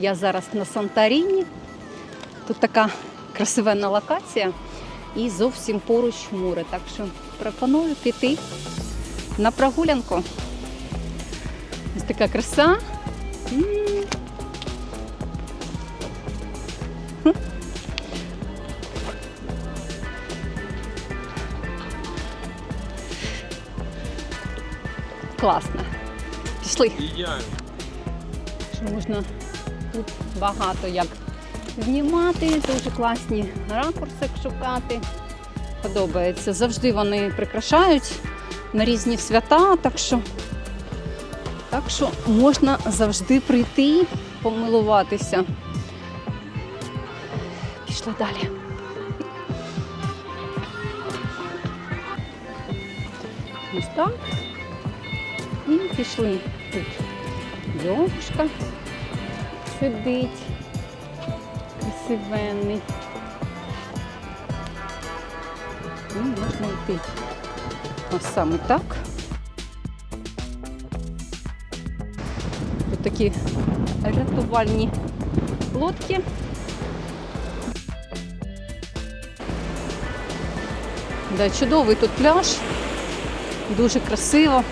Я зараз на Санторіні. Тут така красивенна локація і зовсім поруч море. Так що пропоную піти на прогулянку. Ось така краса. М. Хм. Класно. Пішли. Що можна тут багато як знімати, дуже класні ракурси шукати. Подобається. Завжди вони прикрашають на різні свята, так що, так що можна завжди прийти, помилуватися. Пішла далі. Ось так. І пішли тут. Йовушка сидить. Красивенний. І можна йти. Ось саме так. Тут такі рятувальні лодки. Да, чудовий тут пляж. Дуже красиво.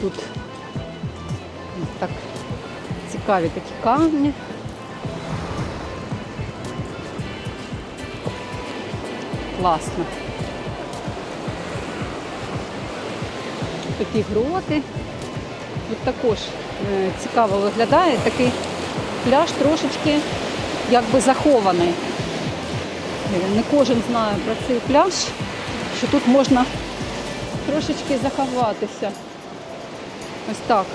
Тут так цікаві такі камні. Класно. Такі гроти. Тут також е, цікаво виглядає. Такий пляж трошечки якби захований. Е, Не кожен знає про цей пляж, що тут можна трошечки заховатися. Ось так.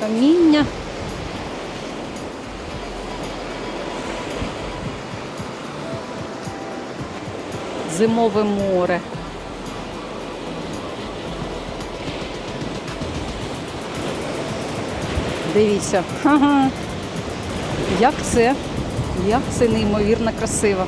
Каміння. Зимове море. Дивіться. Ага. Як це? Як це неймовірно красиво.